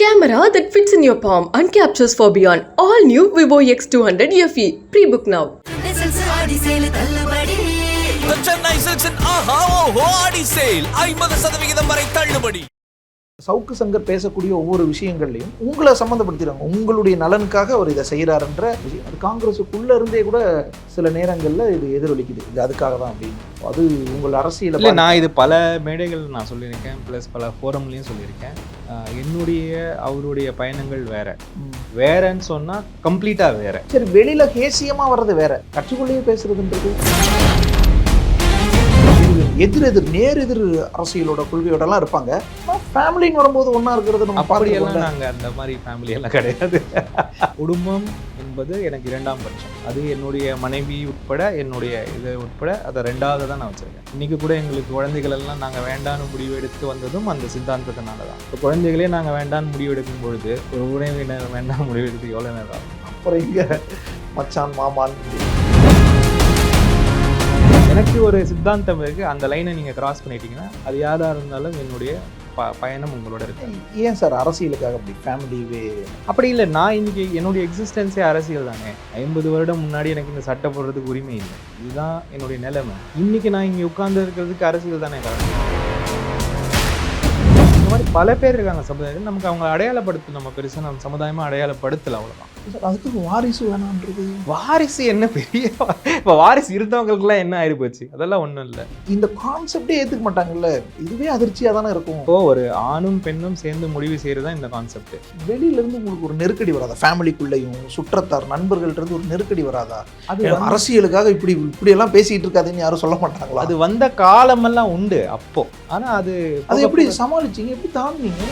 Camera that fits in your palm and captures for beyond. All new Vivo X200 FE. Pre-book now. Aadi சேலு Silks and Aha Oho Adi Sale ஐம்பது சதவிகிதம் வரை தள்ளுபடி சவுக்கு சங்கர் பேசக்கூடிய ஒவ்வொரு விஷயங்கள்லையும் உங்களை சம்மந்தப்படுத்திடுறாங்க உங்களுடைய நலனுக்காக அவர் இதை செய்கிறாருன்ற விஷயம் அது காங்கிரஸுக்குள்ள இருந்தே கூட சில நேரங்களில் இது எதிரொலிக்குது இது அதுக்காக தான் அப்படின்னு அது உங்கள் அரசியல நான் இது பல மேடைகள் நான் சொல்லியிருக்கேன் ப்ளஸ் பல ஃபோரம்லேயும் சொல்லியிருக்கேன் ஆஹ் என்னுடைய அவருடைய பயணங்கள் வேற. வேறன்னு சொன்னால் கம்ப்ளீட்டாக வேற. சரி வெளியில கேசியமா வர்றது வேற. கட்சிக்குள்ளேயே பேசுறதுன்றது. எதிர் எதிர் நேர் எதிர் அரசியலோட கொள்கையோடலாம் இருப்பாங்க. ஃபேமிலின்னு வரும்போது ஒண்ணா இருக்கிறது நம்ம அப்படியெல்லாம். நாங்கள் அந்த மாதிரி ஃபேமிலி எல்லாம் கிடையாது. குடும்பம் என்பது எனக்கு இரண்டாம் பட்சம். அது என்னுடைய மனைவி உட்பட என்னுடைய இது உட்பட அதை ரெண்டாவது தான் நான் வச்சிருக்கேன். இன்னைக்கு கூட எங்களுக்கு குழந்தைகள் எல்லாம் நாங்கள் வேண்டான்னு முடிவு எடுத்து வந்ததும் அந்த சித்தாந்தத்தினால தான். இப்போ குழந்தைகளே நாங்கள் வேண்டான்னு முடிவு எடுக்கும் பொழுது ஒரு உறவினர் வேண்டாம் முடிவு எடுத்து எவ்வளோ நேரம் அப்புறம் இங்க மச்சான் மாமான். எனக்கு ஒரு சித்தாந்தம் இருக்கு அந்த லைனை நீங்க கிராஸ் பண்ணிட்டீங்கன்னா அது யாரா இருந்தாலும் என்னுடைய ப பயணம் உங்களோட இருக்கு. ஏன் சார் அரசியலுக்காக அப்படி? ஃபேமிலிவே அப்படி இல்லை நான் இன்னைக்கு என்னுடைய எக்ஸிஸ்டன்ஸே அரசியல் தானே. ஐம்பது வருடம் முன்னாடி எனக்கு இந்த சட்டை போடுறதுக்கு உரிமை இல்லை. இதுதான் என்னுடைய நிலைமை. இன்னைக்கு நான் இங்கே உட்கார்ந்து இருக்கிறதுக்கு அரசியல் தானே காரணம்? இந்த மாதிரி பல பேர் இருக்காங்க சமுதாயத்தில். நமக்கு அவங்க அடையாளப்படுத்த நம்ம பெருசாக நம்ம சமுதாயமாக அடையாளப்படுத்தல அவ்வளோதான் அதுக்கு வாரிசு வேணான்றது வாரிசு என்ன பெரிய இப்போ வாரிசு இருந்தவங்களுக்குலாம் என்ன போச்சு? அதெல்லாம் ஒன்றும் இல்லை. இந்த கான்செப்டே ஏத்துக்க மாட்டாங்கல்ல. இதுவே அதிர்ச்சியா தானே இருக்கும். இப்போ ஒரு ஆணும் பெண்ணும் சேர்ந்து முடிவு செய்கிறது தான் இந்த கான்செப்ட் வெளியில இருந்து உங்களுக்கு ஒரு நெருக்கடி வராதா? ஃபேமிலிக்குள்ளேயும் சுற்றத்தார் நண்பர்கள்ட்ட இருந்து ஒரு நெருக்கடி வராதா? அது அரசியலுக்காக இப்படி இப்படி எல்லாம் பேசிட்டு இருக்காதுன்னு யாரும் சொல்ல மாட்டாங்களா? அது வந்த காலமெல்லாம் உண்டு அப்போ. ஆனா அது அது எப்படி சமாளிச்சீங்க? எப்படி தாண்டினீங்க?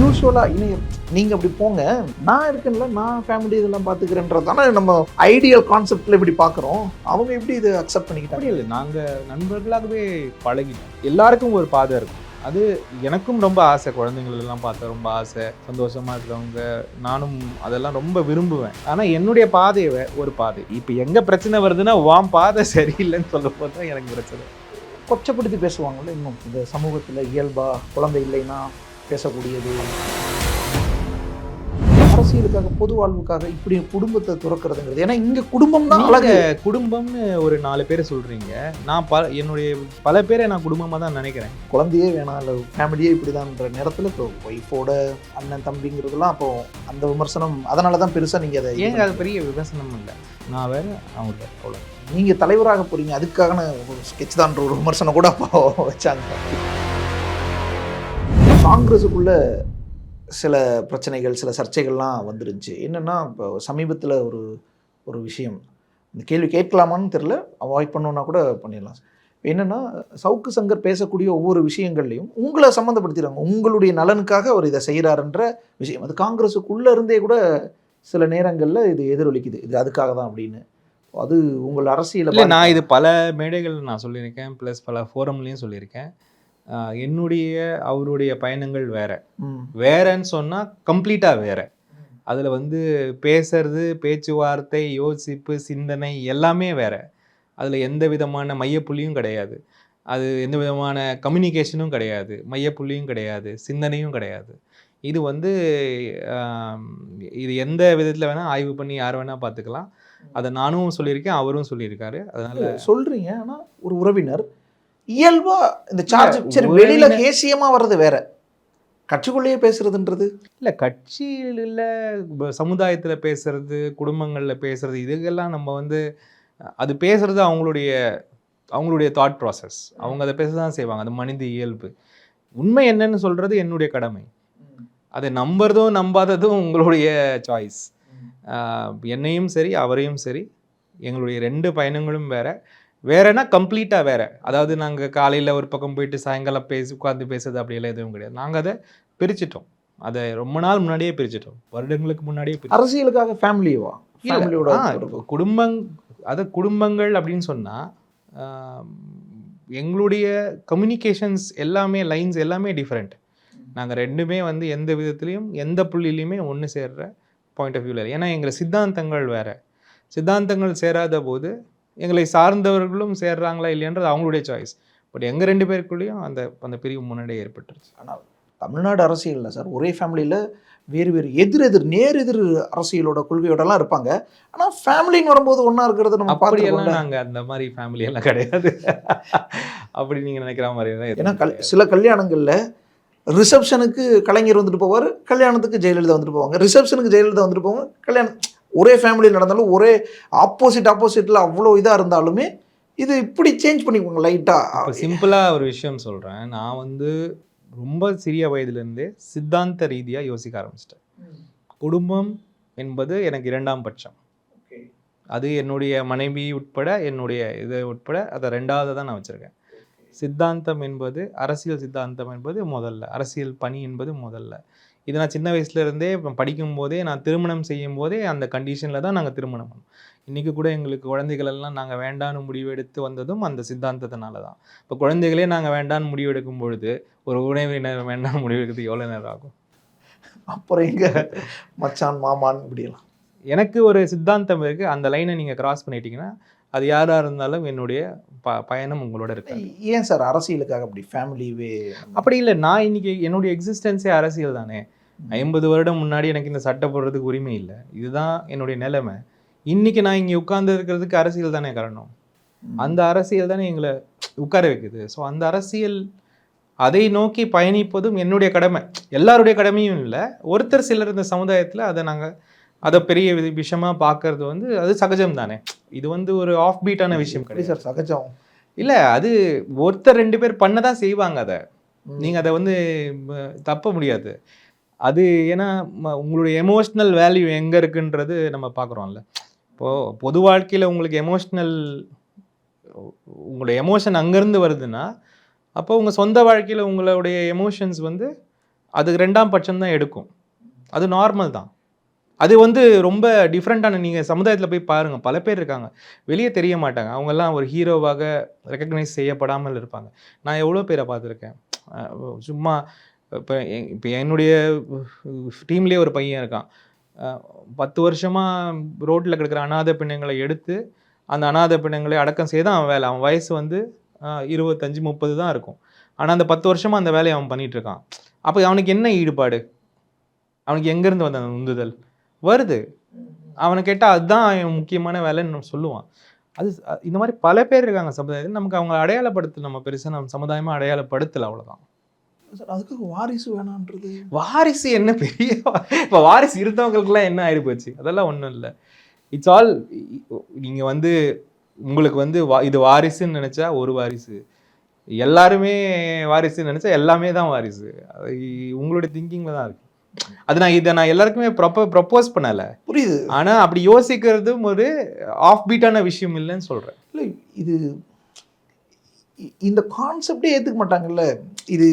யூஸ்வலா இணைய நீங்க அப்படி போங்க. நான் இருக்கேன்ல நான் ஃபேமிலி இதெல்லாம் பாத்துக்கிறேன்றது தானே நம்ம ஐடியல் கான்செப்ட்ல இப்படி பாக்குறோம். அவங்க எப்படி இதை அக்செப்ட் பண்ணிக்கிட்டாங்க? இல்லை நாங்க நண்பர்களாகவே பழகிட்டோம். எல்லாருக்கும் ஒரு பாதை இருக்கும். அது எனக்கும் ரொம்ப ஆசை குழந்தைங்கள் எல்லாம் பார்த்த ரொம்ப ஆசை. சந்தோஷமா இருக்கிறவங்க நானும் அதெல்லாம் ரொம்ப விரும்புவேன். ஆனா என்னுடைய பாதை வே- ஒரு பாதை. இப்போ எங்க பிரச்சனை வருதுன்னா வாம் பாதை சரியில்லைன்னு சொல்ல போது தான் எனக்கு பிரச்சனை. கொச்சப்படுத்தி பேசுவாங்கல்ல இன்னும். இந்த சமூகத்துல இயல்பா குழந்தை இல்லைன்னா பேசக்கூடியது. அரசியலுக்காக பொது வாழ்வுக்காக இப்படி குடும்பத்தை துறக்கிறதுங்கிறது. ஏன்னா இங்க குடும்பம் தான் அழகு. குடும்பம்னு ஒரு நாலு பேர் சொல்றீங்க. நான் பல என்னுடைய பல பேரை நான் குடும்பமா தான் நினைக்கிறேன். குழந்தையே வேணாம் இல்லை ஃபேமிலியே இப்படிதான்ற நேரத்தில் இப்போ ஒய்ஃபோட அண்ணன் தம்பிங்கிறதுலாம் அப்போ அந்த விமர்சனம் அதனால தான் பெருசாக நீங்கள் அதை ஏங்க அது பெரிய விமர்சனம் இல்லை. நான் வேற அவங்க அவ்வளோ நீங்கள் தலைவராக போறீங்க அதுக்கான ஒரு ஸ்கெட்ச் தான்ற ஒரு விமர்சனம் கூட அப்போ வச்சாங்க. காங்கிரஸுக்குள்ள சில பிரச்சனைகள் சில சர்ச்சைகள்லாம் வந்துருந்துச்சு. என்னென்னா இப்போ சமீபத்தில் ஒரு ஒரு விஷயம். இந்த கேள்வி கேட்கலாமான்னு தெரில அவாய்ட் பண்ணணுன்னா கூட பண்ணிடலாம். என்னென்னா சவுக்கு சங்கர் பேசக்கூடிய ஒவ்வொரு விஷயங்கள்லையும் உங்களை சம்மந்தப்படுத்திடுறாங்க. உங்களுடைய நலனுக்காக அவர் இதை செய்கிறாருன்ற விஷயம். அது காங்கிரஸுக்குள்ளே இருந்தே கூட சில நேரங்களில் இது எதிரொலிக்குது. இது அதுக்காக தான் அப்படின்னு. அது உங்கள் அரசியலை நான் இது பல மேடைகள் நான் சொல்லியிருக்கேன். ப்ளஸ் பல ஃபோரம்லேயும் சொல்லியிருக்கேன். என்னுடைய அவருடைய பயணங்கள் வேற. வேறன்னு சொன்னால் கம்ப்ளீட்டாக வேற. அதில் வந்து பேசுறது பேச்சுவார்த்தை யோசிப்பு சிந்தனை எல்லாமே வேற. அதில் எந்த விதமான மையப்புள்ளியும் கிடையாது. அது எந்த விதமான கம்யூனிகேஷனும் கிடையாது. மையப்புள்ளியும் கிடையாது. சிந்தனையும் கிடையாது. இது வந்து இது எந்த விதத்தில் வேணால் ஆய்வு பண்ணி யார் வேணால் பார்த்துக்கலாம் அதை நானும் சொல்லியிருக்கேன் அவரும் சொல்லியிருக்காரு. அதனால சொல்றீங்க. ஆனா ஒரு உறவினர் இயல்பா இந்த சார்ஜ் சரி வெளியில கேசியமா வர்றது வேற. கட்சிக்குள்ளேயே பேசுறதுன்றது? இல்லை கட்சியில் சமுதாயத்தில் பேசுறது குடும்பங்களில் பேசுறது இதுக்கெல்லாம் நம்ம வந்து அது பேசுறது அவங்களுடைய அவங்களுடைய தாட் ப்ராசஸ் அவங்க அதை பேச தான் செய்வாங்க அது மனித இயல்பு. உண்மை என்னன்னு சொல்றது என்னுடைய கடமை. அதை நம்புறதும் நம்பாததும் உங்களுடைய சாய்ஸ் என்னையும் சரி அவரையும் சரி எங்களுடைய ரெண்டு பயணங்களும் வேற. வேறனா கம்ப்ளீட்டாக வேற. அதாவது நாங்கள் காலையில் ஒரு பக்கம் போயிட்டு சாயங்காலம் பேசி உட்காந்து பேசுறது அப்படியெல்லாம் எதுவும் கிடையாது. நாங்கள் அதை பிரிச்சிட்டோம். அதை ரொம்ப நாள் முன்னாடியே பிரிச்சிட்டோம். வருடங்களுக்கு முன்னாடியே. அரசியலுக்காக ஃபேமிலியவா ஃபேமிலியோட குடும்பங் அது குடும்பங்கள் அப்படின்னு சொன்னால் எங்களுடைய கம்யூனிகேஷன்ஸ் எல்லாமே லைன்ஸ் எல்லாமே டிஃப்ரெண்ட் நாங்கள் ரெண்டுமே வந்து எந்த விதத்துலையும் எந்த புள்ளிலையுமே ஒன்று சேர்ற பாயிண்ட் ஆஃப் வியூவில் ஏன்னா எங்களை சித்தாந்தங்கள் வேற. சித்தாந்தங்கள் சேராத போது எங்களை சார்ந்தவர்களும் சேர்றாங்களா இல்லையன்றது அவங்களுடைய சாய்ஸ் பட் எங்கள் ரெண்டு பேருக்குள்ளேயும் அந்த அந்த பிரிவு முன்னாடியே ஏற்பட்டுருச்சு. ஆனால் தமிழ்நாடு அரசியலில் சார். ஒரே ஃபேமிலியில் வேறு வேறு எதிர் எதிர் நேர் எதிர் அரசியலோட கொள்கையோடலாம் இருப்பாங்க. ஆனால் ஃபேமிலின்னு வரும்போது ஒன்றா இருக்கிறத நம்ம அப்படியெல்லாம் பார்த்துருக்கோம்ல நாங்க அந்த மாதிரி ஃபேமிலி எல்லாம் கிடையாது. அப்படி நீங்க நினைக்கிற மாதிரி எல்லாம் ஏன்னா கல். சில கல்யாணங்களில் ரிசப்ஷனுக்கு கலைஞர் வந்துட்டு போவார் கல்யாணத்துக்கு ஜெயலலிதா வந்துட்டு போவாங்க. ரிசப்ஷனுக்கு ஜெயலலிதா வந்துட்டு போவாங்க கல்யாணம் ஒரே ஃபேமிலி நடந்தாலும் ஒரே ஆப்போசிட் ஆப்போசிட்டில் அவ்வளோ இதாக இருந்தாலுமே இது இப்படி சேஞ்ச் பண்ணிக்குவாங்க இப்போ லைட்டாக சிம்பிளா ஒரு விஷயம் சொல்றேன். நான் வந்து ரொம்ப சிறிய வயதுல இருந்தே சித்தாந்த ரீதியா யோசிக்க ஆரம்பிச்சிட்டேன். குடும்பம் என்பது எனக்கு இரண்டாம் பட்சம். அது என்னுடைய மனைவி உட்பட என்னுடைய இது உட்பட அதை ரெண்டாவது தான் நான் வச்சுருக்கேன். சித்தாந்தம் என்பது அரசியல் சித்தாந்தம் என்பது முதல்ல. அரசியல் பணி என்பது முதல்ல. இது நான் சின்ன வயசுல இருந்தே இப்ப படிக்கும் போதே நான் திருமணம் செய்யும் போதே அந்த கண்டிஷனில் தான் நாங்கள் திருமணம் பண்ணோம். இன்றைக்கி கூட எங்களுக்கு குழந்தைகள் எல்லாம் நாங்கள் வேண்டான்னு முடிவெடுத்து வந்ததும் அந்த சித்தாந்தத்தினால தான் இப்போ குழந்தைகளே நாங்கள் வேண்டான்னு முடிவெடுக்கும் பொழுது ஒரு உணவினர் வேண்டாம் முடிவெடுக்கிறது எவ்வளோ நேரம் ஆகும்? அப்புறம் எங்க? மச்சான் மாமான் இப்படியெல்லாம். எனக்கு ஒரு சித்தாந்தம் இருக்குது அந்த லைனை நீங்கள் கிராஸ் பண்ணிட்டீங்கன்னா அது யாராக இருந்தாலும் என்னுடைய ப பயணம் உங்களோட இருக்கு ஏன் சார் அரசியலுக்காக அப்படி? ஃபேமிலிவே அப்படி இல்லை. நான் இன்னைக்கு என்னுடைய எக்ஸிஸ்டன்ஸே அரசியல் தானே. ஐம்பது வருடம் முன்னாடி எனக்கு இந்த சட்டை போடுறதுக்கு உரிமை இல்லை. இதுதான் என்னுடைய நிலைமை. இன்னைக்கு நான் இங்கே உட்கார்ந்து இருக்கிறதுக்கு அரசியல் தானே காரணம். அந்த அரசியல் தானே எங்களை உட்கார வைக்குது. ஸோ அந்த அரசியல் அதை நோக்கி பயணிப்பதும் என்னுடைய கடமை. எல்லாருடைய கடமையும் இல்லை. ஒருத்தர் சிலர் இந்த சமுதாயத்தில் அதை நாங்கள் அதை பெரிய வி- விஷயமா பார்க்கறது வந்து அது சகஜம் தானே. இது வந்து ஒரு ஆஃப் பீட்டான விஷயம் கிடையாது. சார் சகஜம். இல்லை அது ஒருத்தர் ரெண்டு பேர் பண்ண தான் செய்வாங்க அதை. நீங்கள் அதை வந்து தப்ப முடியாது. அது ஏன்னா உங்களுடைய எமோஷ்னல் வேல்யூ எங்கே இருக்குன்றது நம்ம பார்க்குறோம்ல இப்போது பொது வாழ்க்கையில் உங்களுக்கு எமோஷ்னல் உங்களுடைய எமோஷன் அங்கேருந்து வருதுன்னா அப்போ உங்கள் சொந்த வாழ்க்கையில் உங்களுடைய எமோஷன்ஸ் வந்து அது ரெண்டாம் பட்சம் தான் எடுக்கும். அது நார்மல் தான். அது வந்து ரொம்ப டிஃப்ரெண்ட்டான நீங்கள் சமுதாயத்தில் போய் பாருங்கள் பல பேர் இருக்காங்க. வெளியே தெரிய மாட்டாங்க. அவங்கெல்லாம் ஒரு ஹீரோவாக ரெக்கக்னைஸ் செய்யப்படாமல் இருப்பாங்க. நான் எவ்வளோ பேரை பார்த்துருக்கேன்? சும்மா இப்போ இப்போ என்னுடைய டீம்லேயே ஒரு பையன் இருக்கான். பத்து வருஷமாக ரோட்டில் கிடக்கிற அனாதை பிணங்களை எடுத்து அந்த அனாதை பிணங்களை அடக்கம் செய்தான் அவன் வேலை. அவன் வயசு வந்து இருபத்தஞ்சி முப்பது தான் இருக்கும். ஆனால் அந்த பத்து வருஷமாக அந்த வேலையை அவன் பண்ணிகிட்ருக்கான் அப்போ அவனுக்கு என்ன ஈடுபாடு? அவனுக்கு எங்கேருந்து வந்த அந்த உந்துதல்? வருது. அவனை கேட்டால் அதுதான் முக்கியமான வேலைன்னு நம்ம சொல்லுவான். அது இந்த மாதிரி பல பேர் இருக்காங்க சமுதாயத்தில். நமக்கு அவங்க அடையாளப்படுத்த நம்ம பெருசாக நம்ம சமுதாயமாக அடையாளப்படுத்தலை அவ்வளோதான் சார் அதுக்கு வாரிசு வேணான்றது. வாரிசு என்ன பெரிய இப்போ வாரிசு இருந்தவங்களுக்குலாம் என்ன ஆயிடு போச்சு? அதெல்லாம் ஒன்றும் இல்லை. இட்ஸ் ஆல் நீங்கள் வந்து உங்களுக்கு வந்து வா- இது வாரிசுன்னு நினச்சா ஒரு வாரிசு. எல்லாருமே வாரிசுன்னு நினச்சா எல்லாமே தான் வாரிசு. அது உங்களுடைய திங்கிங்கில் தான் இருக்கு. அது நான் இதை நான் எல்லாருக்குமே ப்ரொப்போ ப்ரப்போஸ் பண்ணலை. புரியுது. ஆனால் அப்படி யோசிக்கிறதும் ஒரு ஆஃப் பீட்டான விஷயம் இல்லைன்னு சொல்கிறேன் இல்லை இது இந்த கான்செப்டே ஏற்றுக்க மாட்டாங்கல்ல. இது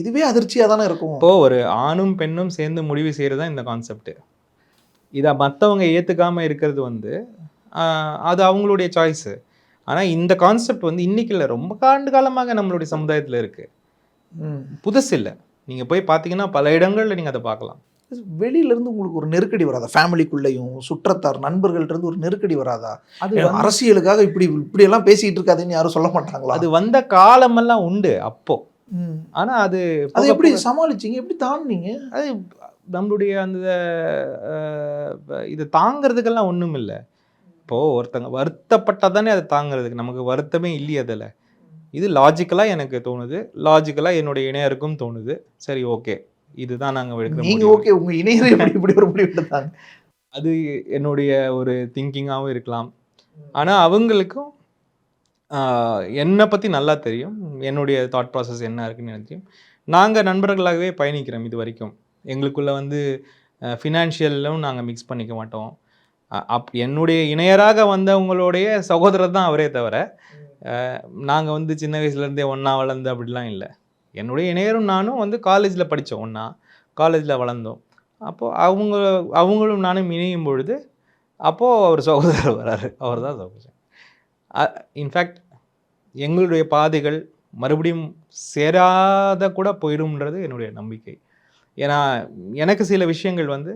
இதுவே அதிர்ச்சியாக தானே இருக்கும். இப்போ ஒரு ஆணும் பெண்ணும் சேர்ந்து முடிவு செய்கிறது தான் இந்த கான்செப்ட் இதை மற்றவங்க ஏற்றுக்காம இருக்கிறது வந்து அது அவங்களுடைய சாய்ஸு ஆனால் இந்த கான்செப்ட் வந்து இன்னைக்கு இல்லை ரொம்ப ஆண்டு காலமாக நம்மளுடைய சமுதாயத்தில் இருக்குது. புதுசு இல்லை. நீங்கள் போய் பார்த்தீங்கன்னா பல இடங்களில் நீங்கள் அதை பார்க்கலாம். வெளியில இருந்து உங்களுக்கு ஒரு நெருக்கடி வராதா? ஃபேமிலிக்குள்ளேயும் சுற்றத்தார் நண்பர்கள்ட்ட இருந்து ஒரு நெருக்கடி வராதா? அது அரசியலுக்காக இப்படி இப்படி எல்லாம் பேசிட்டு இருக்காதுன்னு யாரும் சொல்ல மாட்டாங்களா? அது வந்த காலமெல்லாம் உண்டு அப்போ. ம். ஆனால் அது அது எப்படி சமாளிச்சீங்க? எப்படி தாண்டினீங்க? அது நம்மளுடைய அந்த இது தாங்கிறதுக்கெல்லாம் ஒன்றும் இல்லை இப்போது ஒருத்தங்க வருத்தப்பட்டால் தானே அதை தாங்கிறதுக்கு. நமக்கு வருத்தமே இல்லையே அதில். இது லாஜிக்கலாக எனக்கு தோணுது. லாஜிக்கலாக என்னுடைய இணையருக்கும் தோணுது. சரி ஓகே இதுதான் நாங்கள் எடுக்கிற நீங்க முடிவு. ஓகே உங்க இணையரை எப்படி இப்படி ஒரு முடிவு எடுத்தாங்க? அது என்னுடைய ஒரு திங்கிங்காகவும் இருக்கலாம். ஆனால் அவங்களுக்கும் என்னை பற்றி நல்லா தெரியும். என்னுடைய தாட் ப்ராசஸ் என்ன இருக்குன்னு எனக்கு தெரியும். நாங்கள் நண்பர்களாகவே பயணிக்கிறோம் இது வரைக்கும். எங்களுக்குள்ளே வந்து ஃபினான்ஷியலும் நாங்கள் மிக்ஸ் பண்ணிக்க மாட்டோம். அப் என்னுடைய இணையராக வந்தவங்களுடைய சகோதரர் தான் அவரே தவிர நாங்கள் வந்து சின்ன வயசுலேருந்தே ஒன்றா வளர்ந்து அப்படிலாம் இல்லை. என்னுடைய இணையரும் நானும் வந்து காலேஜில் படித்தோம் ஒன்றா காலேஜில் வளர்ந்தோம். அப்போது அவங்க அவங்களும் நானும் இணையும் பொழுது அப்போது அவர் சகோதரர் வராரு. அவர் தான் சகோதரர் இன்ஃபேக்ட் எங்களுடைய பாதைகள் மறுபடியும் சேராத கூட போயிடும்ன்றது என்னுடைய நம்பிக்கை. ஏன்னா எனக்கு சில விஷயங்கள் வந்து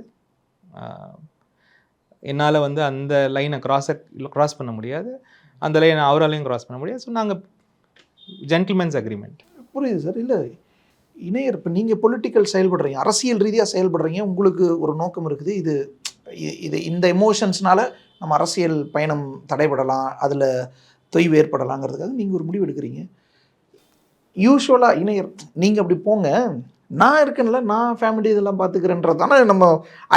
என்னால் வந்து அந்த லைனை கிராஸை கிராஸ் பண்ண முடியாது. அந்த லைன் அவராலையும் க்ராஸ் பண்ண முடியாது. ஸோ நாங்கள் ஜென்டில்மேன்ஸ் அக்ரிமெண்ட் புரியுது சார் இல்லை இணையர் இப்போ நீங்கள் பொலிட்டிக்கல் செயல்படுறீங்க அரசியல் ரீதியாக செயல்படுறீங்க உங்களுக்கு ஒரு நோக்கம் இருக்குது. இது இது இந்த எமோஷன்ஸ்னால நம்ம அரசியல் பயணம் தடைபடலாம் அதில் தொய்வு ஏற்படலாங்கிறதுக்காக நீங்கள் ஒரு முடிவு எடுக்கிறீங்க. யூஸ்வலாக இணையர் நீங்கள் அப்படி போங்க. நான் இருக்கேன்ல நான் ஃபேமிலி இதெல்லாம் பார்த்துக்கிறேன்றது தானே நம்ம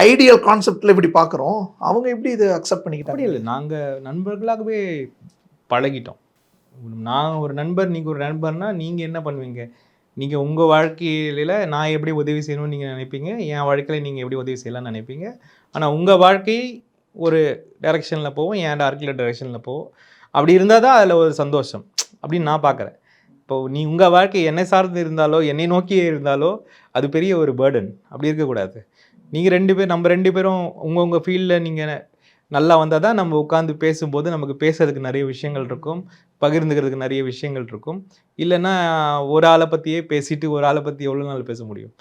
ஐடியல் கான்செப்டில் இப்படி பார்க்குறோம் அவங்க எப்படி இதை அக்செப்ட் அப்படி பண்ணிக்கிட்டாங்க இல்லை நாங்கள் நண்பர்களாகவே பழகிட்டோம். நான் ஒரு நண்பர் நீங்கள் ஒரு நண்பர்னா நீங்கள் என்ன பண்ணுவீங்க? நீங்கள் உங்கள் வாழ்க்கையில நான் எப்படி உதவி செய்யணும்னு நீங்கள் நினைப்பீங்க? என் வாழ்க்கையில் நீங்கள் எப்படி உதவி செய்யலாம்னு நினைப்பீங்க? ஆனால் உங்கள் வாழ்க்கை ஒரு டைரெக்ஷனில் போவோம் என் டார்க்கில் டைரெக்ஷனில் போவோம் அப்படி இருந்தால் தான் அதில் ஒரு சந்தோஷம். அப்படின்னு நான் பார்க்குறேன் இப்போ நீ உங்கள் வாழ்க்கை என்னை சார்ந்து இருந்தாலோ என்னை நோக்கியே இருந்தாலோ அது பெரிய ஒரு பேர்டன் அப்படி இருக்கக்கூடாது. நீங்கள் ரெண்டு பேர் நம்ம ரெண்டு பேரும் உங்கள் உங்கள் ஃபீல்டில் நீங்கள் நல்லா வந்தால் தான் நம்ம உட்காந்து பேசும்போது நமக்கு பேசுறதுக்கு நிறைய விஷயங்கள் இருக்கும். பகிர்ந்துக்கிறதுக்கு நிறைய விஷயங்கள் இருக்கும். இல்லைன்னா ஒரு ஆளை பற்றியே பேசிட்டு ஒரு ஆளை பற்றி எவ்வளோ நாள் பேச முடியும்?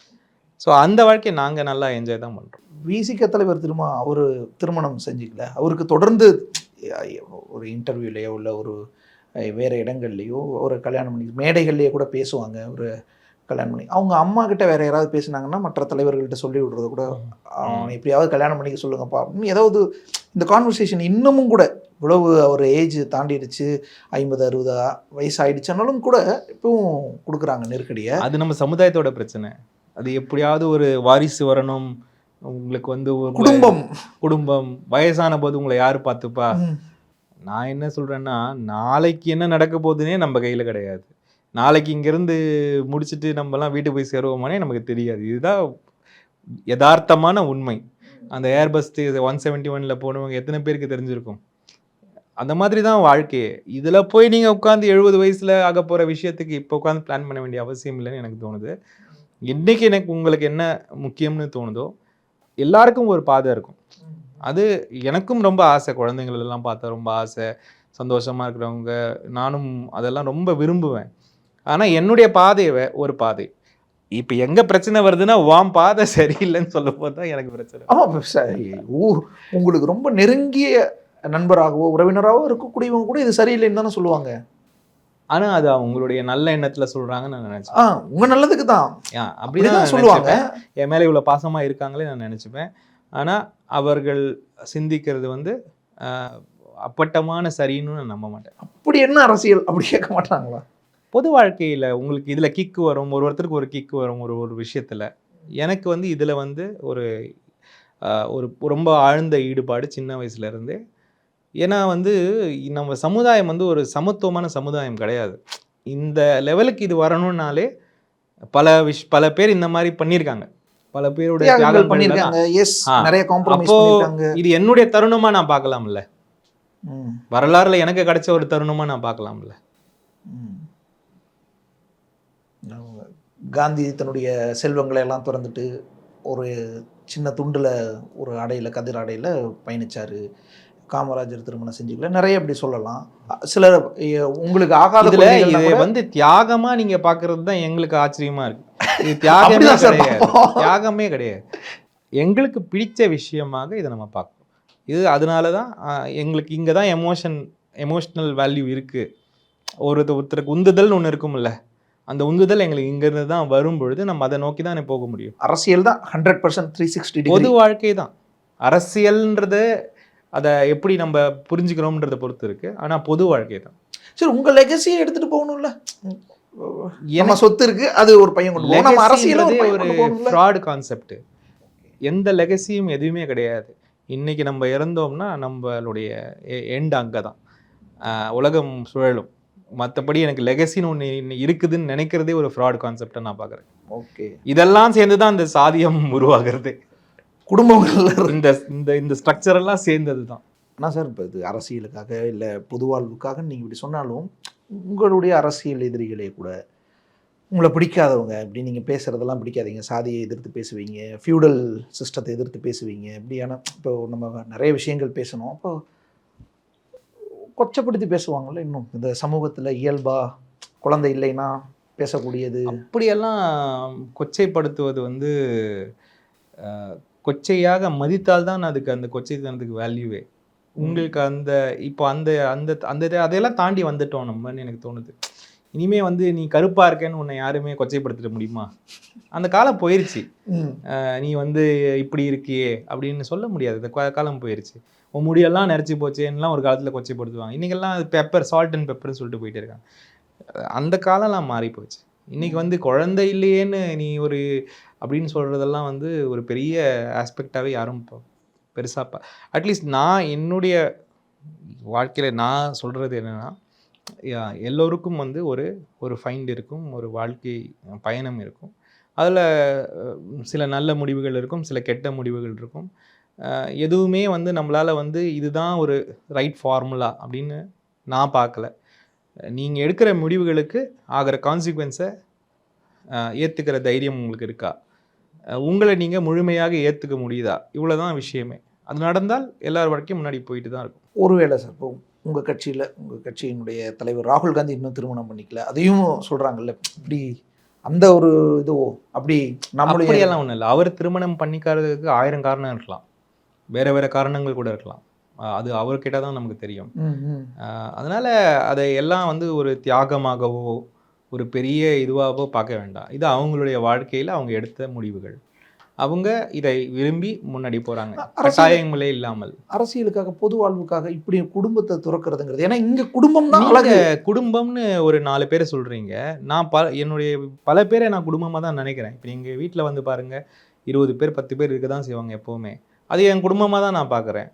ஸோ அந்த வாழ்க்கையை நாங்கள் நல்லா என்ஜாய் தான் பண்ணுறோம் விசிக தலைவர் திரும்ப அவர் திருமணம் செஞ்சுக்கல. அவருக்கு தொடர்ந்து ஒரு இன்டர்வியூலையோ இல்லை ஒரு வேற இடங்கள்லையோ ஒரு கல்யாணம் பண்ணி மேடைகள்லேயே கூட பேசுவாங்க ஒரு கல்யாணம் பண்ணி. அவங்க அம்மா கிட்ட வேற யாராவது பேசுனாங்கன்னா மற்ற தலைவர்கள்ட்ட சொல்லி விடுறது கூட எப்படியாவது கல்யாணம் பண்ணிக்க சொல்லுங்கப்பா. ஏதாவது இந்த கான்வர்சேஷன் இன்னமும் கூட இவ்வளவு அவர் ஏஜ் தாண்டிடுச்சு ஐம்பது அறுபது வயசு ஆயிடுச்சுனாலும் கூட இப்பவும் கொடுக்குறாங்க நெருக்கடியை. அது நம்ம சமுதாயத்தோட பிரச்சனை. அது எப்படியாவது ஒரு வாரிசு வரணும். உங்களுக்கு வந்து ஒரு குடும்பம். குடும்பம். வயசான போது உங்களை யார் பார்த்துப்பா. நான் என்ன சொல்கிறேன்னா நாளைக்கு என்ன நடக்க போகுதுன்னே நம்ம கையில் கிடையாது. நாளைக்கு இங்கேருந்து முடிச்சுட்டு நம்மலாம் வீட்டுக்கு போய் சேருவோமானே நமக்கு தெரியாது. இதுதான் யதார்த்தமான உண்மை. அந்த ஏர்பஸ் ஒன் செவன்ட்டி ஒனில் போனவங்க எத்தனை பேருக்கு தெரிஞ்சிருக்கும்? அந்த மாதிரி தான் வாழ்க்கையே. இதில் போய் நீங்கள் உட்காந்து எழுபது வயசில் ஆக போகிற விஷயத்துக்கு இப்போ உட்காந்து பிளான் பண்ண வேண்டிய அவசியம் இல்லைன்னு எனக்கு தோணுது. இன்னைக்கு எனக்கு உங்களுக்கு என்ன முக்கியம்னு தோணுதோ எல்லாருக்கும் ஒரு பாதை இருக்கும். அது எனக்கும் ரொம்ப ஆசை. குழந்தைங்கள் எல்லாம் பார்த்தா ரொம்ப ஆசை. சந்தோஷமா இருக்கிறவங்க நானும் அதெல்லாம் ரொம்ப விரும்புவேன். ஆனால் என்னுடைய பாதையை ஒரு பாதை. இப்போ எங்க பிரச்சனை வருதுன்னா வாம் பாதை சரியில்லைன்னு சொல்லும் போது தான் எனக்கு பிரச்சனை. ஆமா இப்ப சரி ஊ உங்களுக்கு ரொம்ப நெருங்கிய நண்பராகவோ உறவினராகவோ இருக்கக்கூடியவங்க கூட இது சரியில்லைன்னு தானே சொல்லுவாங்க. ஆனா அது அவங்களுடைய நல்ல எண்ணத்துல சொல்றாங்கன்னு நான் நினைச்சேன் ஆ உங்க நல்லதுக்கு தான். அப்படிதான் சொல்லுவாங்க. என் மேல இவ்வளவு பாசமா இருக்காங்களே நான் நினைச்சுப்பேன். ஆனா அவர்கள் சிந்திக்கிறது வந்து அப்பட்டமான சரின்னு நான் நம்ப மாட்டேன். அப்படி என்ன அரசியல் அப்படி கேட்க மாட்டாங்களா? பொது வாழ்க்கையில உங்களுக்கு இதுல கிக்கு வரும் ஒரு ஒருத்தருக்கு ஒரு கிக்கு வரும் ஒரு ஒரு விஷயத்துல. எனக்கு வந்து இதுல வந்து ஒரு ஒரு ரொம்ப ஆழ்ந்த ஈடுபாடு சின்ன வயசுல இருந்தே. ஏன்னா வந்து நம்ம சமுதாயம் வந்து ஒரு சமத்துவமான சமுதாயம் கிடையாது. இந்த லெவலுக்கு இது வரணும்னாலே பல விஷ் பல பேர் இந்த மாதிரி பண்ணியிருக்காங்க. பல பேரோட தியாகங்கள் பண்ணிருக்காங்க எஸ். நிறைய காம்ப்ரமைஸ் பண்ணிருக்காங்க இது என்னுடைய தருணமா நான் பார்க்கலாம்ல? வரலாறுல எனக்கு கிடைச்ச ஒரு தருணமா நான் பார்க்கலாம்ல? காந்தி தன்னுடைய செல்வங்களை எல்லாம் திறந்துட்டு ஒரு சின்ன துண்டுல ஒரு அடையில கதிர் அடையில பயணிச்சாரு. காமராஜர் திருமணம் செஞ்சுக்கல. நிறைய அப்படி சொல்லலாம். சிலர் உங்களுக்கு ஆகாத இதுல கொள்கைகள்னா இது வந்து தியாகமா நீங்க பாக்குறது தான் எங்களுக்கு ஆச்சரியமா இருக்கு. தியாகமே கிடையாது. தியாகமே கிடையாது. எங்களுக்கு பிடிச்ச விஷயமாக இதை நம்ம பார்க்கணும். இது அதனால தான் எங்களுக்கு இங்கே தான் எமோஷன் எமோஷ்னல் வேல்யூ இருக்கு. ஒரு ஒருத்தருக்கு உந்துதல்னு ஒன்று இருக்கும்ல அந்த உந்துதல் எங்களுக்கு இங்கிருந்து தான் வரும் பொழுது நம்ம அதை நோக்கி தான் போக முடியும். அரசியல் தான் ஹண்ட்ரட் பர்சன்ட் த்ரீ சிக்ஸ்டி பொது வாழ்க்கை தான் அரசியல்ன்றது அதை எப்படி நம்ம புரிஞ்சுக்கிறோம்ன்றதை பொறுத்து இருக்கு. ஆனா பொது வாழ்க்கை தான் சரி உங்க லெகசியை எடுத்துட்டு போகணும்ல. நம்ம சொத்து இருக்கு அது ஒரு பையன் கொண்டு போகணும். நம்ம அரசியல ஒரு ஃப்ராட் கான்செப்ட் எந்த லெகசியும் எதுவுமே கிடையாது. இன்னைக்கு நம்ம இறந்தோம்னா நம்மளுடைய எண்ட் அங்கே தான் உலகம் சுழலும். மற்றபடி எனக்கு லெகசின்னு ஒன்று இருக்குதுன்னு நினைக்கிறதே ஒரு ஃப்ராட் கான்செப்டை நான் பார்க்குறேன் ஓகே. இதெல்லாம் சேர்ந்து தான் இந்த சாதியம் உருவாகிறது. குடும்பங்கள்ல இந்த இந்த இந்த ஸ்ட்ரக்சர் எல்லாம் சேர்ந்தது தான் என்ன சார் இப்போ இது அரசியலுக்காக இல்லை பொது வாழ்வுக்காக நீங்கள் இப்படி சொன்னாலும் உங்களுடைய அரசியல் எதிரிகளே கூட உங்களை பிடிக்காதவங்க இப்படி நீங்கள் பேசுகிறதெல்லாம் பிடிக்காதீங்க. சாதியை எதிர்த்து பேசுவீங்க. ஃபியூடல் சிஸ்டத்தை எதிர்த்து பேசுவீங்க. இப்படியான இப்போ நம்ம நிறைய விஷயங்கள் பேசணும். அப்போ கொச்சப்படுத்தி பேசுவாங்கள்ல இன்னும். இந்த சமூகத்தில் இயல்பாக குழந்தை இல்லைன்னா பேசக்கூடியது. அப்படியெல்லாம் கொச்சைப்படுத்துவது வந்து கொச்சையாக மதித்தால் தான் அதுக்கு அந்த கொச்சைத்தனத்துக்கு வேல்யூவே உங்களுக்கு அந்த இப்போ அந்த அந்த அந்த அதையெல்லாம் தாண்டி வந்துட்டோம் நம்மன்னு எனக்கு தோணுது. இனிமே வந்து நீ கருப்பா இருக்கேன்னு உன்னை யாருமே கொச்சைப்படுத்திட முடியுமா? அந்த காலம் போயிருச்சு. நீ வந்து இப்படி இருக்கியே அப்படின்னு சொல்ல முடியாது. இந்த காலம் போயிருச்சு. உன் முடியெல்லாம் நிறச்சி போச்சேன்னுலாம் ஒரு காலத்தில் கொச்சைப்படுத்துவாங்க. இன்னைக்கெல்லாம் அது பெப்பர் சால்ட் அண்ட் பெப்பர்னு சொல்லிட்டு போயிட்டே இருக்காங்க. அந்த காலம்லாம் மாறி போச்சு. இன்னைக்கு வந்து குழந்தை இல்லையேன்னு நீ ஒரு அப்படின்னு சொல்கிறதெல்லாம் வந்து ஒரு பெரிய ஆஸ்பெக்டாகவே யாரும் இப்போ பெருசாக அட்லீஸ்ட் நான் என்னுடைய வாழ்க்கையில் நான் சொல்கிறது என்னென்னா எல்லோருக்கும் வந்து ஒரு ஒரு ஃபைண்ட் இருக்கும் ஒரு வாழ்க்கை பயணம் இருக்கும். அதில் சில நல்ல முடிவுகள் இருக்கும் சில கெட்ட முடிவுகள் இருக்கும். எதுவுமே வந்து நம்மளால் வந்து இதுதான் ஒரு ரைட் ஃபார்முலா அப்படின்னு நான் பார்க்கல. நீங்கள் எடுக்கிற முடிவுகளுக்கு ஆகிற கான்சிக்வன்ஸை ஏற்றுக்கிற தைரியம் உங்களுக்கு இருக்கா? உங்களை நீங்கள் முழுமையாக ஏற்றுக்க முடியுதா? இவ்வளோ தான் விஷயமே. அது நடந்தால் எல்லார் வரைக்கும் முன்னாடி போயிட்டு தான் இருக்கும். ஒருவேளை சார் இப்போ உங்கள் கட்சியில் உங்கள் கட்சியினுடைய தலைவர் ராகுல் காந்தி இன்னும் திருமணம் பண்ணிக்கல. அதையும் சொல்கிறாங்கல்ல இப்படி அந்த ஒரு இதுவோ அப்படி நம்மளுடைய அப்படியெல்லாம் ஒன்றும் இல்லை. அவர் திருமணம் பண்ணிக்காததுக்கு ஆயிரம் காரணம் இருக்கலாம். வேற வேற காரணங்கள் கூட இருக்கலாம். அது அவர்கிட்ட தான் நமக்கு தெரியும். அதனால அதை எல்லாம் வந்து ஒரு தியாகமாகவோ ஒரு பெரிய இதுவாகவோ பார்க்க வேண்டாம். இது அவங்களுடைய வாழ்க்கையில் அவங்க எடுத்த முடிவுகள். அவங்க இதை விரும்பி முன்னாடி போறாங்க. அரசியல் கட்டாயங்களே இல்லாமல். அரசியலுக்காக பொது வாழ்வுக்காக இப்படி குடும்பத்தை துறக்கிறதுங்கிறது. ஏன்னா இங்க குடும்பம் தான் அழகு. குடும்பம்னு ஒரு நாலு பேரை சொல்றீங்க. நான் பல என்னுடைய பல பேரை நான் குடும்பமாக தான் நினைக்கிறேன். இப்போ நீங்க வீட்டில் வந்து பாருங்க இருபது பேர் பத்து பேர் இருக்க தான் செய்வாங்க எப்போவுமே. அது என் குடும்பமாக தான் நான் பார்க்குறேன்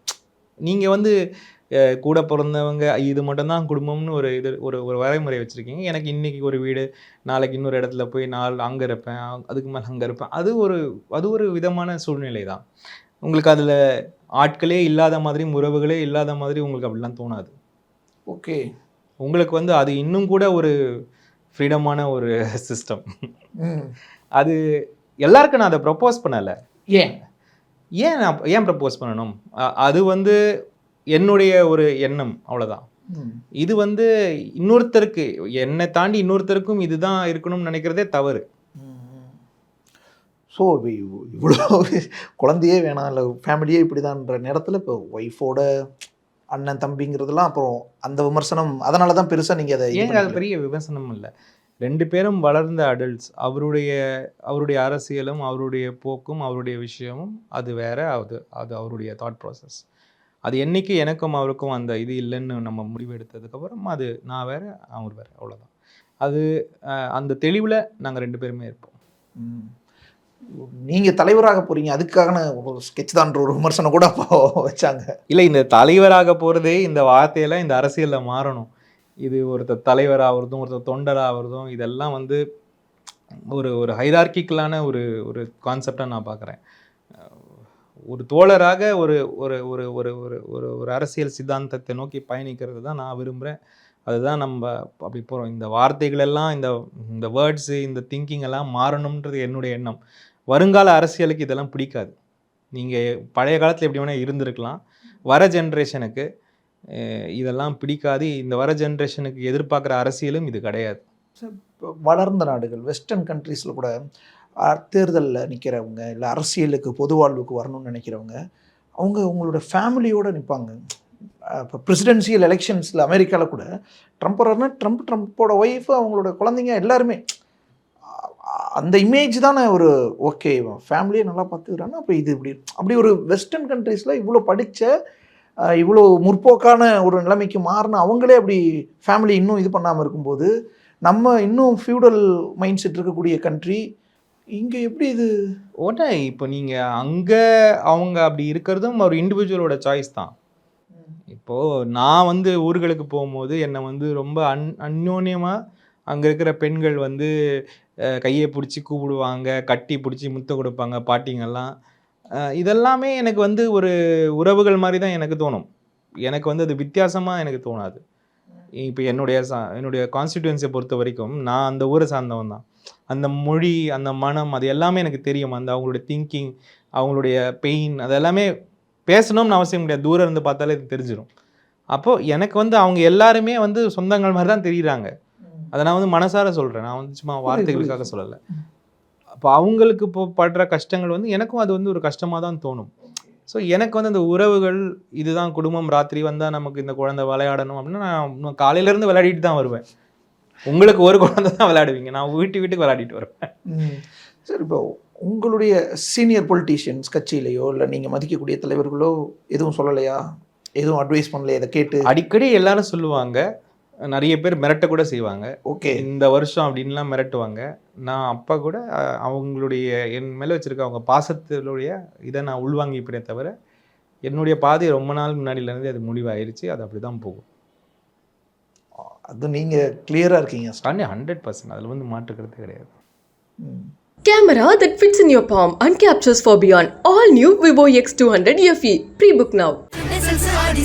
நீங்கள் வந்து கூட பிறந்தவங்க இது மட்டும்தான் குடும்பம்னு ஒரு இது ஒரு ஒரு வரைமுறை வச்சுருக்கீங்க. எனக்கு இன்னைக்கு ஒரு வீடு நாளைக்கு இன்னொரு இடத்துல போய் நாள் அங்கே இருப்பேன் அதுக்கு மேலே அங்கே இருப்பேன். அது ஒரு அது ஒரு விதமான சூழ்நிலை தான் உங்களுக்கு அதில் ஆட்களே இல்லாத மாதிரி உறவுகளே இல்லாத மாதிரி உங்களுக்கு அப்படிலாம் தோணாது. ஓகே. உங்களுக்கு வந்து அது இன்னும் கூட ஒரு ஃப்ரீடமான ஒரு சிஸ்டம். அது எல்லாருக்கும் நான் அதை ப்ரப்போஸ் பண்ணலை. ஏன்? ஏன் நான் ஏன் ப்ரப்போஸ் பண்ணணும்? அது வந்து என்னுடைய ஒரு எண்ணம் அவ்வளோதான். இது வந்து இன்னொருத்தருக்கு என்னை தாண்டி இன்னொருத்தருக்கும் இதுதான் இருக்கணும்னு நினைக்கிறதே தவறு ஸோ இவ்வளோ குழந்தையே வேணாம் இல்லை ஃபேமிலியே இப்படிதான்ற நேரத்தில் இப்போ ஒய்ஃபோட அண்ணன் தம்பிங்கிறதுலாம் அப்புறம் அந்த விமர்சனம் அதனால தான் பெருசாக நீங்கள் அதை ஏங்க அது. பெரிய விமர்சனம் இல்லை ரெண்டு பேரும் வளர்ந்த அடல்ட்ஸ் அவருடைய அவருடைய அரசியலும் அவருடைய போக்கும் அவருடைய விஷயமும் அது வேற அது அது அவருடைய தாட் ப்ராசஸ் அது என்னைக்கு எனக்கும் அவருக்கும் அந்த இது இல்லைன்னு நம்ம முடிவு எடுத்ததுக்கப்புறம் அது நான் வேற அவர் வேற. அவ்வளோதான் அது அந்த தெளிவில் நாங்கள் ரெண்டு பேருமே இருப்போம். ம். நீங்க தலைவராக போறீங்க. அதுக்கான ஒரு ஸ்கெட்ச் தான்ற ஒரு விமர்சனம் கூட அப்போ வச்சாங்க. இல்லை இந்த தலைவராக போகிறதே இந்த வார்த்தையெல்லாம் இந்த அரசியலில் மாறணும். இது ஒருத்தர் தலைவராகிறதும் ஒருத்தர் தொண்டராகிறதும் இதெல்லாம் வந்து ஒரு ஒரு ஹைரார்கிக்கலான ஒரு ஒரு கான்செப்டாக நான் பார்க்குறேன் ஒரு தோழராக ஒரு ஒரு ஒரு ஒரு ஒரு ஒரு ஒரு அரசியல் சித்தாந்தத்தை நோக்கி பயணிக்கிறது தான் நான் விரும்புகிறேன் அதுதான் நம்ம அப்படி போகிறோம் இந்த வார்த்தைகள் எல்லாம் இந்த இந்த வேர்ட்ஸு இந்த திங்கிங் எல்லாம் மாறணுன்றது என்னுடைய எண்ணம். வருங்கால அரசியலுக்கு இதெல்லாம் பிடிக்காது. நீங்கள் பழைய காலத்தில் எப்படி வேணால் இருந்திருக்கலாம். வர ஜென்ரேஷனுக்கு இதெல்லாம் பிடிக்காது. இந்த வர ஜென்ரேஷனுக்கு எதிர்பார்க்குற அரசியலும் இது கிடையாது. இப்போ வளர்ந்த நாடுகள் வெஸ்டர்ன் கண்ட்ரீஸில் கூட தேர்தலில் நிற்கிறவங்க இல்லை அரசியலுக்கு பொது வாழ்வுக்கு வரணும்னு நினைக்கிறவங்க அவங்க அவங்களோட ஃபேமிலியோடு நிற்பாங்க இப்போ பிரசிடென்சியல் எலெக்ஷன்ஸில் அமெரிக்காவில் கூட ட்ரம்ப் வர்றாருன்னா ட்ரம்ப் ட்ரம்ப்போட ஒய்ஃபு அவங்களோட குழந்தைங்க எல்லாருமே அந்த இமேஜ் தானே ஒரு ஓகே ஃபேமிலியை நல்லா பார்த்துக்கிறான்னா அப்போ இது இப்படி அப்படி ஒரு வெஸ்டர்ன் கண்ட்ரீஸில் இவ்வளோ படித்த இவ்வளோ முற்போக்கான ஒரு நிலைமைக்கு மாறின அவங்களே அப்படி ஃபேமிலி இன்னும் இது பண்ணாமல் இருக்கும்போது நம்ம இன்னும் ஃபியூடல் மைண்ட் செட் இருக்கக்கூடிய கண்ட்ரி இங்கே எப்படி இது? ஓட்டா இப்போ நீங்கள் அங்கே அவங்க அப்படி இருக்கிறதும் ஒரு இண்டிவிஜுவலோட சாய்ஸ் தான். இப்போது நான் வந்து ஊர்களுக்கு போகும்போது என்னை வந்து ரொம்ப அன் அந்யோன்யமாக அங்கே இருக்கிற பெண்கள் வந்து கையை பிடிச்சி கூப்பிடுவாங்க கட்டி பிடிச்சி முத்தம் கொடுப்பாங்க பாட்டிங்கெல்லாம். இதெல்லாமே எனக்கு வந்து ஒரு உறவுகள் மாதிரி தான் எனக்கு தோணும். எனக்கு வந்து அது வித்தியாசமாக எனக்கு தோணாது. இப்போ என்னுடைய சா என்னுடைய கான்ஸ்டிடியூன்சியை பொறுத்த வரைக்கும் நான் அந்த ஊரை சார்ந்தவன் தான். அந்த மொழி அந்த மனம் அது எல்லாமே எனக்கு தெரியும். அந்த அவங்களுடைய திங்கிங் அவங்களுடைய பெயின் அது எல்லாமே பேசணும்னு அவசியம் கிடையாது. தூரம் இருந்து பார்த்தாலே இது தெரிஞ்சிடும் அப்போது எனக்கு வந்து அவங்க எல்லாருமே வந்து சொந்தங்கள் மாதிரி தான் தெரியுறாங்க. அதை நான் வந்து மனசார சொல்கிறேன் நான் வந்து சும்மா வார்த்தைகளுக்காக சொல்லலை. அப்போ அவங்களுக்கு இப்போ படுற கஷ்டங்கள் வந்து எனக்கும் அது வந்து ஒரு கஷ்டமாக தான் தோணும். ஸோ எனக்கு வந்து அந்த உறவுகள் இதுதான் குடும்பம் ராத்திரி வந்தால் நமக்கு இந்த குழந்தை விளையாடணும் அப்படின்னா நான் காலையிலேருந்து விளையாடிட்டு தான் வருவேன். உங்களுக்கு ஒரு குழந்தை தான் விளையாடுவீங்க. நான் வீட்டு வீட்டுக்கு விளையாடிட்டு வருவேன். சரி இப்போ உங்களுடைய சீனியர் பொலிட்டீஷியன்ஸ் கட்சியிலையோ இல்லை நீங்கள் மதிக்கக்கூடிய தலைவர்களோ எதுவும் சொல்லலையா? எதுவும் அட்வைஸ் பண்ணலையா? இதை கேட்டு? அடிக்கடி எல்லாரும் சொல்லுவாங்க நிறைய பேர் மிரட்ட கூட செய்வாங்க ஓகே இந்த வருஷம் அப்படின்லாம் மிரட்டுவாங்க நான் அப்பா கூட அவங்களுடைய என் மேலே வச்சிருக்க அவங்க பாசத்தினுடைய இதை நான் உள்வாங்கிப்பேனே தவிர என்னுடைய பாதை ரொம்ப நாள் முன்னாடியிலேருந்து அது முடிவாயிருச்சு அது அப்படி தான் போகும் அது நீங்கள் கிளியராக இருக்கீங்க ஸ்டாண்டி ஹண்ட்ரட் பர்சன்ட் அதில் வந்து மாற்றுக்கிறது கிடையாது ம். Camera that fits in your palm and captures for beyond. All new Vivo X200 FE. Pre-book now. SLC Aadi